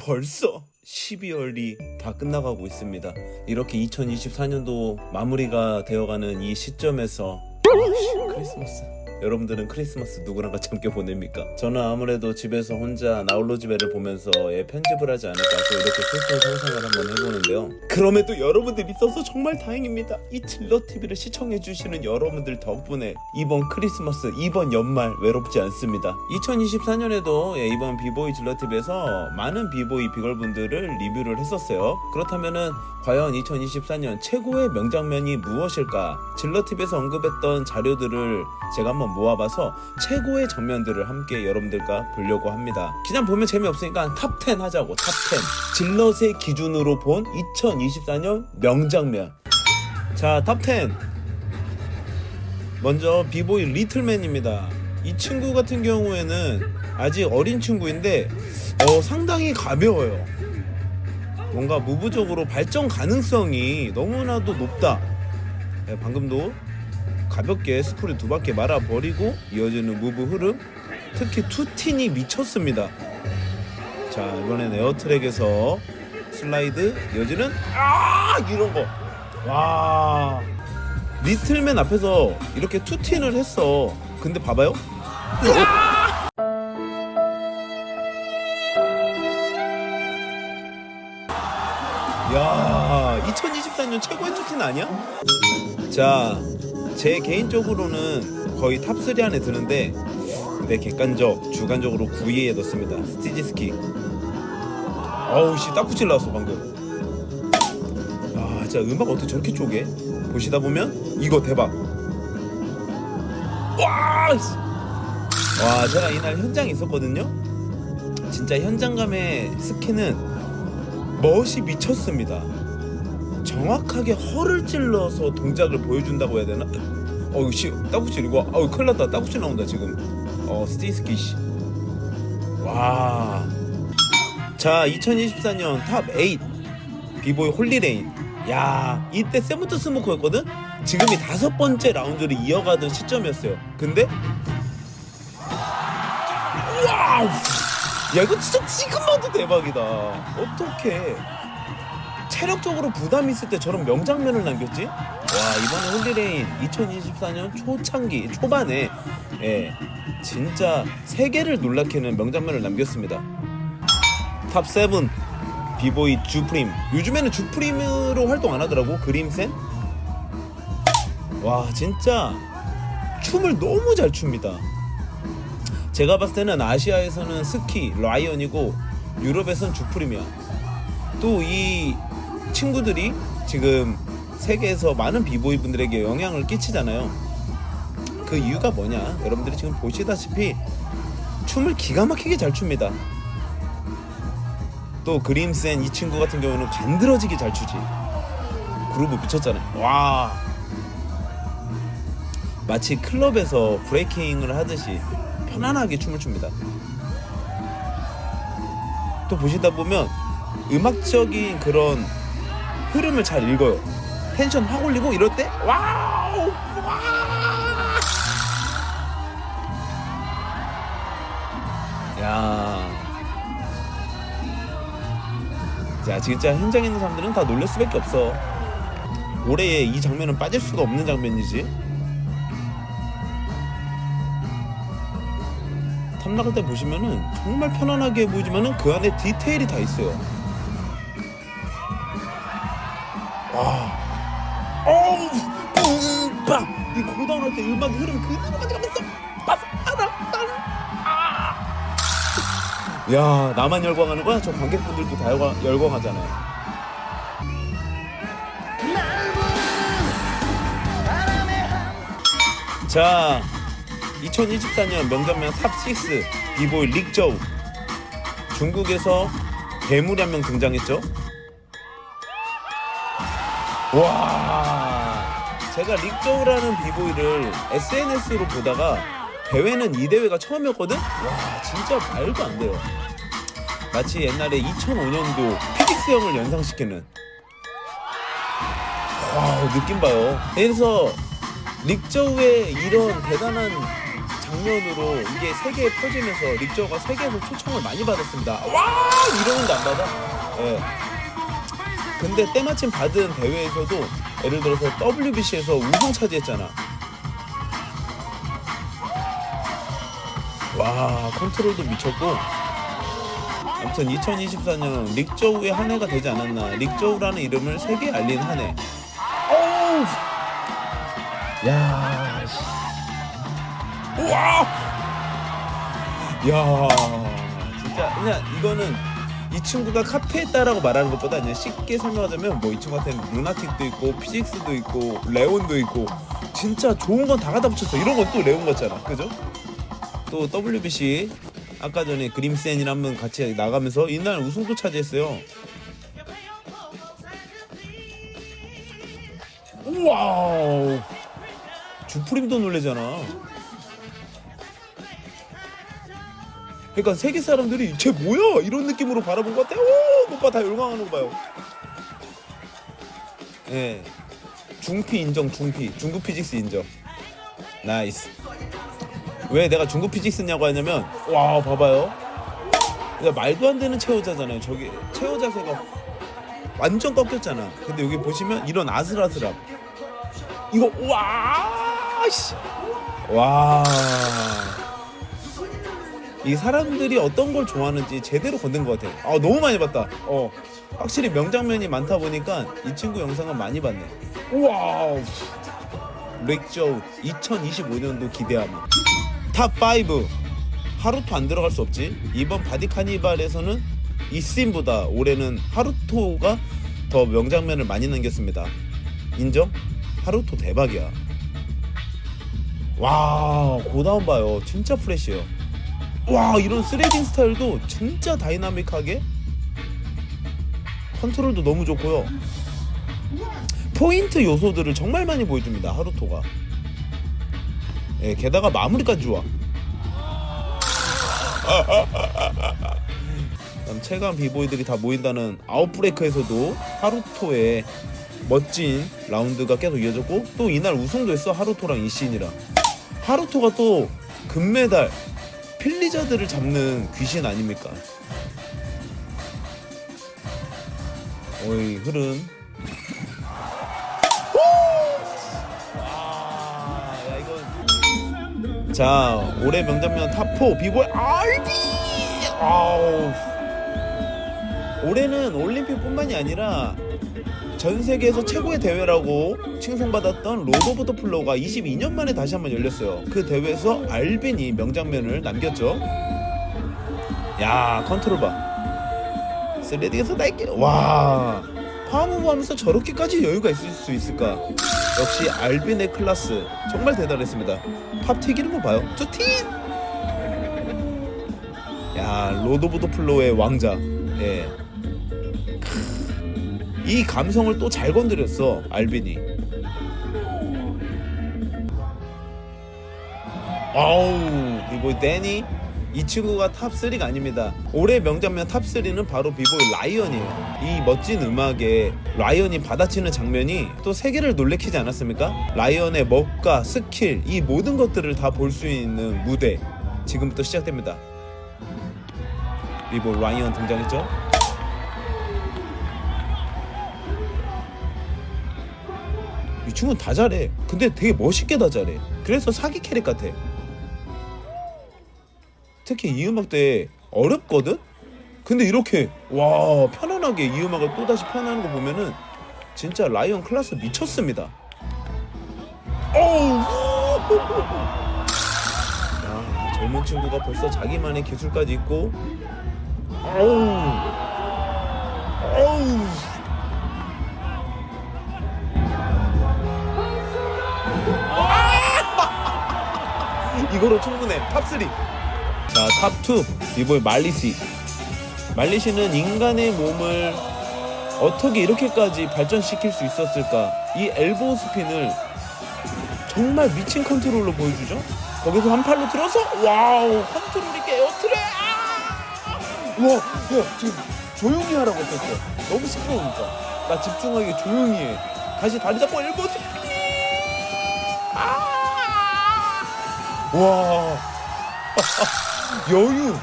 벌써 12월이 다 끝나가고 있습니다. 이렇게 2024년도 마무리가 되어가는 이 시점에서 아씨, 크리스마스. 여러분들은 크리스마스 누구랑 같이 함께 보냅니까? 저는 아무래도 집에서 혼자 나홀로 집에를 보면서 예, 편집을 하지 않을까 또 이렇게 슬픈 상상을 한번 해보는데요. 그럼에도 여러분들이 있어서 정말 다행입니다. 이 질러 TV를 시청해주시는 여러분들 덕분에 이번 크리스마스, 이번 연말 외롭지 않습니다. 2024년에도 예, 이번 비보이 질러 TV에서 많은 비보이 비걸분들을 리뷰를 했었어요. 그렇다면은 과연 2024년 최고의 명장면이 무엇일까? 질러 TV에서 언급했던 자료들을 제가 한번 모아봐서 최고의 장면들을 함께 여러분들과 보려고 합니다. 그냥 보면 재미없으니까 탑10 하자고 탑 10. 질럿의 기준으로 본 2024년 명장면. 자, 탑 10. 먼저 비보이 리틀맨입니다. 이 친구 같은 경우에는 아직 어린 친구인데 어, 상당히 가벼워요. 뭔가 무부적으로 발전 가능성이 너무나도 높다. 네, 방금도 가볍게 스프를 두 바퀴 말아버리고 이어지는 무브 흐름. 특히 투틴이 미쳤습니다. 자 이번엔 에어트랙에서 슬라이드 이어지는 아 이런 거와. 리틀맨 앞에서 이렇게 투틴을 했어. 근데 봐봐요. 야 2024년 최고의 투틴 아니야? 자, 제 개인적으로는 거의 탑3 안에 드는데 근데 객관적, 주관적으로 9위에 넣습니다. 스티지스키. 어우 씨, 딱붙질 나왔어 방금. 아, 진짜 음악 어떻게 저렇게 쪼개? 보시다 보면 이거 대박. 와! 씨. 와, 제가 이날 현장에 있었거든요. 진짜 현장감의 스키는 멋이 미쳤습니다. 정확하게 허를 찔러서 동작을 보여준다고 해야 되나? 어 이거 씨 따구치 이거 아우 큰일 났다. 따구치 나온다 지금. 어 스테이스키 씨와. 자 2024년 탑8 비보이 홀리레인. 야 이때 세븐트 스모커였거든? 지금이 다섯 번째 라운드를 이어가던 시점이었어요. 근데? 와우! 야 이거 진짜 지금 봐도 대박이다. 어떡해 체력적으로 부담 있을 때 저런 명장면을 남겼지? 와 이번에 홀리레인 2024년 초창기 초반에 예 진짜 세계를 놀라키는 명장면을 남겼습니다. 탑 7 비보이 주프림 요즘에는 주프림으로 활동 안 하더라고 그림센 와 진짜 춤을 너무 잘 춥니다. 제가 봤을 때는 아시아에서는 스키 라이언이고 유럽에선 주프림이야. 또 이 친구들이 지금 세계에서 많은 비보이 분들에게 영향을 끼치잖아요. 그 이유가 뭐냐? 여러분들이 지금 보시다시피 춤을 기가 막히게 잘 춥니다. 또 그림센 이 친구 같은 경우는 간드러지게 잘 추지. 그루브 미쳤잖아요. 와. 마치 클럽에서 브레이킹을 하듯이 편안하게 춤을 춥니다. 또 보시다 보면 음악적인 그런 흐름을 잘 읽어요. 텐션 확 올리고 이럴 때 와우! 와! 야. 자, 진짜 현장에 있는 사람들은 다 놀랄 수밖에 없어. 올해의 이 장면은 빠질 수가 없는 장면이지. 탐나갈 때 보시면은 정말 편안하게 보이지만은 그 안에 디테일이 다 있어요. 와. 어우, 뿜빵. 이 고다운 할 때 음악 흐름 그대로 가져가면서 빠삭하다. 아. 야, 나만 열광하는 거야? 저 관객분들도 다 열광, 열광하잖아요. 자, 2024년 명장면 탑6 비보이 릭저우 중국에서 괴물이 한 명 등장했죠 와 제가 릭저우라는 비보이를 SNS로 보다가 대회는 이 대회가 처음이었거든 와 진짜 말도 안 돼요 마치 옛날에 2005년도 피직스 형을 연상시키는 와 느낌 봐요 그래서 릭저우의 이런 대단한 장면으로 이게 세계에 퍼지면서 릭저가 세계에서 초청을 많이 받았습니다. 와 이러는데 안 받아? 예. 근데 때마침 받은 대회에서도 예를 들어서 WBC에서 우승 차지했잖아. 와 컨트롤도 미쳤고. 아무튼 2024년 릭저우의 한 해가 되지 않았나. 릭저우라는 이름을 세계에 알린 한해. 어우! 야 씨. 우와! 야 진짜. 그냥 이거는 이 친구가 카페했다라고 말하는 것보다 그냥 쉽게 설명하자면 뭐 이 친구한테는 루나틱도 있고 피직스도 있고 레온도 있고 진짜 좋은 건 다 갖다 붙였어 이런 건 또 레온 같잖아 그죠? 또 WBC 아까 전에 그림센이랑 한번 같이 나가면서 이날 우승도 차지했어요. 와우 주프림도 놀래잖아. 그러니까 세계 사람들이 쟤 뭐야? 이런 느낌으로 바라본 것 같아. 오 오빠 다 열광하는 거 봐요. 예, 중피 인정 중피. 중국 피직스 인정. 나이스. 왜 내가 중국 피직스냐고 하냐면 와 봐봐요. 야, 말도 안 되는 체어자잖아요. 저기 체어 자세가 완전 꺾였잖아. 근데 여기 보시면 이런 아슬아슬함. 이거 와 씨. 와 이 사람들이 어떤 걸 좋아하는지 제대로 건든 것 같아 아 너무 많이 봤다. 어. 확실히 명장면이 많다 보니까 이 친구 영상은 많이 봤네. 와우. 렉저우 2025년도 기대하며 탑5 하루토 안 들어갈 수 없지. 이번 바디 카니발에서는 이씬보다 올해는 하루토가 더 명장면을 많이 남겼습니다. 인정? 하루토 대박이야. 와 고다운 봐요. 진짜 프레시해요 와 이런 스레딩 스타일도 진짜 다이나믹하게 컨트롤도 너무 좋고요. 포인트 요소들을 정말 많이 보여줍니다 하루토가. 예, 게다가 마무리까지 좋아. 체감 비보이들이 다 모인다는 아웃브레이크에서도 하루토의 멋진 라운드가 계속 이어졌고 또 이날 우승도 했어 하루토랑 이신이랑. 하루토가 또 금메달 필리자들을 잡는 귀신 아닙니까? 어이 흐름. 와, 야 이거 자 올해 명장면 탑4 비보이 알비 아우. 올해는 올림픽뿐만이 아니라 전 세계에서 최고의 대회라고 칭송받았던 더 플로우가 22년 만에 다시 한번 열렸어요. 그 대회에서 알빈이 명장면을 남겼죠. 야 컨트롤 봐. 스레딩에서 날개 와 파워무브 하면서 저렇게까지 여유가 있을 수 있을까? 역시 알빈의 클라스 정말 대단했습니다. 팝 튀기는 거 봐요. 투틴! 야 로드 오브 더 플로우의 왕자. 예. 이 감성을 또 잘 건드렸어 알빈이. 아우 비보이 데니 이 친구가 탑 3가 아닙니다. 올해 명장면 탑 3는 바로 비보이 라이언이에요. 이 멋진 음악에 라이언이 받아치는 장면이 또 세계를 놀래키지 않았습니까? 라이언의 멋과 스킬 이 모든 것들을 다 볼 수 있는 무대 지금부터 시작됩니다. 비보이 라이언 등장했죠? 이 친구는 다 잘해. 근데 되게 멋있게 다 잘해. 그래서 사기 캐릭 같아. 특히 이 음악 때 어렵거든? 근데 이렇게 와 편안하게 이 음악을 또다시 표현하는 거 보면은 진짜 라이언 클라스 미쳤습니다. 어우! 야, 젊은 친구가 벌써 자기만의 기술까지 있고 어우! 어우! 이거로 충분해. 탑3. 자, 탑2. 비보이 말리시. 말리시는 인간의 몸을 어떻게 이렇게까지 발전시킬 수 있었을까? 이 엘보우 스핀을 정말 미친 컨트롤로 보여주죠? 거기서 한 팔로 들어서 와우 컨트롤이 깨어트레 아! 와, 야 지금 조용히 하라고 했었어. 너무 시끄러우니까. 나 집중하게 조용히 해. 다시 다리 잡고 엘보우 스핀. 아! 와. 여유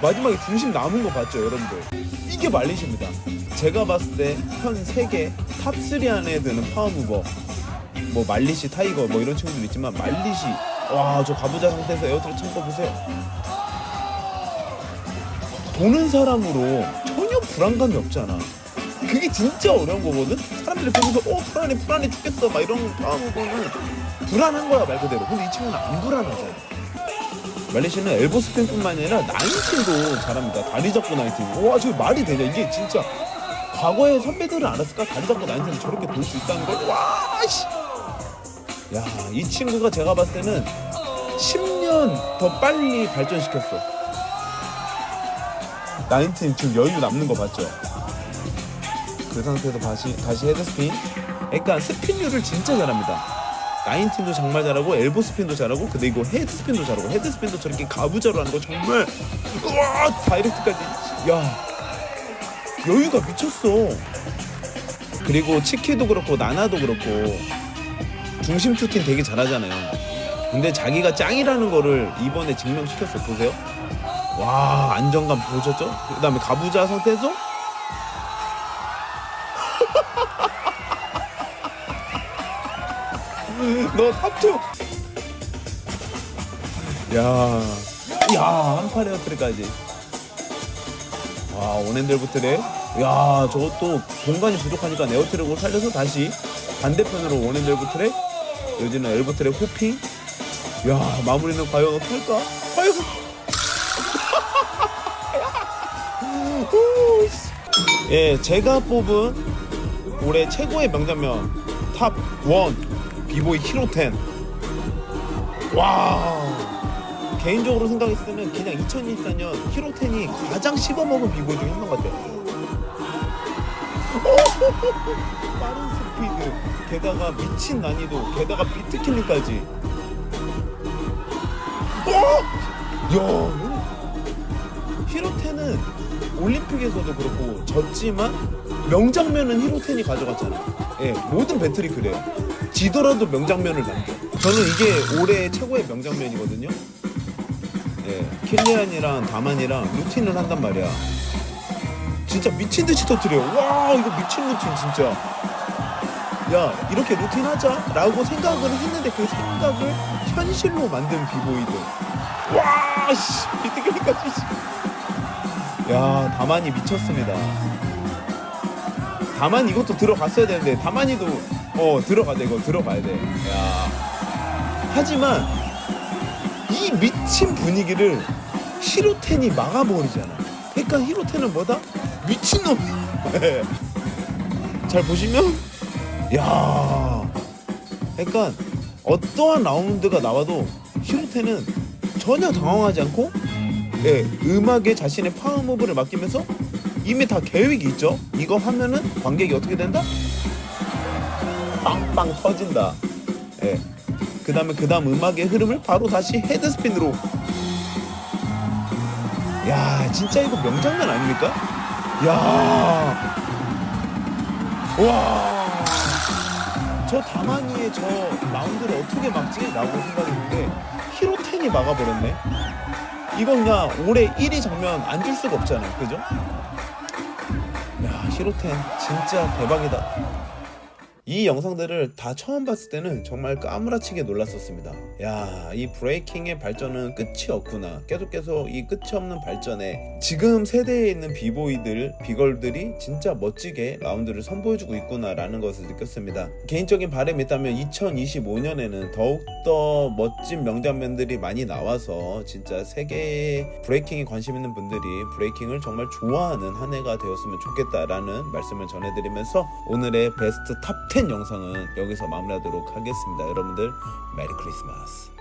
마지막에 중심 남은 거 봤죠 여러분들? 이게 말리십니다. 제가 봤을 때 현 세계 탑3 안에 드는 파워무버 뭐 말리시 타이거 뭐 이런 친구들 있지만 말리시. 와 저 가부자 상태에서 에어트를 참고 보세요. 보는 사람으로 전혀 불안감이 없잖아 그게 진짜 어려운 거거든 사람들이 보면서 어 불안해 불안해 죽겠어 막 이런 파워무버는 불안한 거야 말 그대로 근데 이 친구는 안 불안하잖아 말레이시아는 엘보 스핀뿐만 아니라 나인틴도 잘합니다. 다리 잡고 나인틴. 와, 저게 말이 되냐? 이게 진짜 과거에 선배들은 알았을까? 다리 잡고 나인틴이 저렇게 돌 수 있다는 걸. 와, 씨. 야, 이 친구가 제가 봤을 때는 10년 더 빨리 발전시켰어. 나인틴 지금 여유 남는 거 봤죠? 그 상태에서 다시 다시 헤드 스핀. 그러니까 스핀율을 진짜 잘합니다. 나인틴도 정말 잘하고 엘보 스핀도 잘하고 근데 이거 헤드 스핀도 잘하고 헤드 스핀도 저렇게 가부자로 하는 거 정말 우와 다이렉트까지 야 여유가 미쳤어 그리고 치키도 그렇고 나나도 그렇고 중심 투팅 되게 잘하잖아요 근데 자기가 짱이라는 거를 이번에 증명시켰어 보세요 와 안정감 보셨죠? 그 다음에 가부자 상태에서 너 탑투. 야, 야, 한 판 에 어트리까지. 와, 원핸들 부트래. 야, 저것도 공간이 부족하니까 에어트랙으로 살려서 다시 반대편으로 원핸들 부트래. 여기는 엘버트랙 호핑. 야, 마무리는 과연 어떻게 할까? 과연. 예, 제가 뽑은 올해 최고의 명장면 탑 1. 비보이 히로텐 와 개인적으로 생각했을 때는 그냥 2024년 히로텐이 가장 씹어먹은 비보이 중에 한 명 같아 빠른 스피드 게다가 미친 난이도 게다가 비트 킬링까지 어? 야 히로텐은 올림픽에서도 그렇고 졌지만 명장면은 히로텐이 가져갔잖아 예 모든 배틀이 그래요 지더라도 명장면을 남겨. 저는 이게 올해 최고의 명장면이거든요. 예, 킬리안이랑 다만이랑 루틴을 한단 말이야. 진짜 미친 듯이 터뜨려. 와, 이거 미친 루틴 진짜. 야, 이렇게 루틴 하자라고 생각을 했는데 그 생각을 현실로 만든 비보이들. 와, 씨, 비트기까지. 야, 다만이 미쳤습니다. 다만 이것도 들어갔어야 되는데 다만이도 어 들어가야 돼 이거 들어가야 돼. 야. 하지만 이 미친 분위기를 히로텐이 막아버리잖아. 그러니까 히로텐은 뭐다? 미친 놈. 잘 보시면 야. 그러니까 어떠한 라운드가 나와도 히로텐은 전혀 당황하지 않고 예, 음악에 자신의 파워 무브를 맡기면서 이미 다 계획이 있죠. 이거 하면은 관객이 어떻게 된다? 빵빵 터진다. 예. 그 다음에 그 다음 음악의 흐름을 바로 다시 헤드스핀으로. 야, 진짜 이거 명장면 아닙니까? 야, 와, 저 다만이의 저 라운드를 어떻게 막지? 라고 생각했는데 히로텐이 막아버렸네. 이건 그냥 올해 1위 장면 안 줄 수가 없잖아, 그죠? 야, 히로텐 진짜 대박이다. 이 영상들을 다 처음 봤을 때는 정말 까무라치게 놀랐었습니다. 야, 이 브레이킹의 발전은 끝이 없구나. 계속 계속 이 끝이 없는 발전에 지금 세대에 있는 비보이들, 비걸들이 진짜 멋지게 라운드를 선보여주고 있구나라는 것을 느꼈습니다. 개인적인 바람이 있다면 2025년에는 더욱더 멋진 명장면들이 많이 나와서 진짜 세계의 브레이킹에 관심 있는 분들이 브레이킹을 정말 좋아하는 한 해가 되었으면 좋겠다라는 말씀을 전해드리면서 오늘의 베스트 탑10 영상은 여기서 마무리하도록 하겠습니다. 여러분들 메리 크리스마스.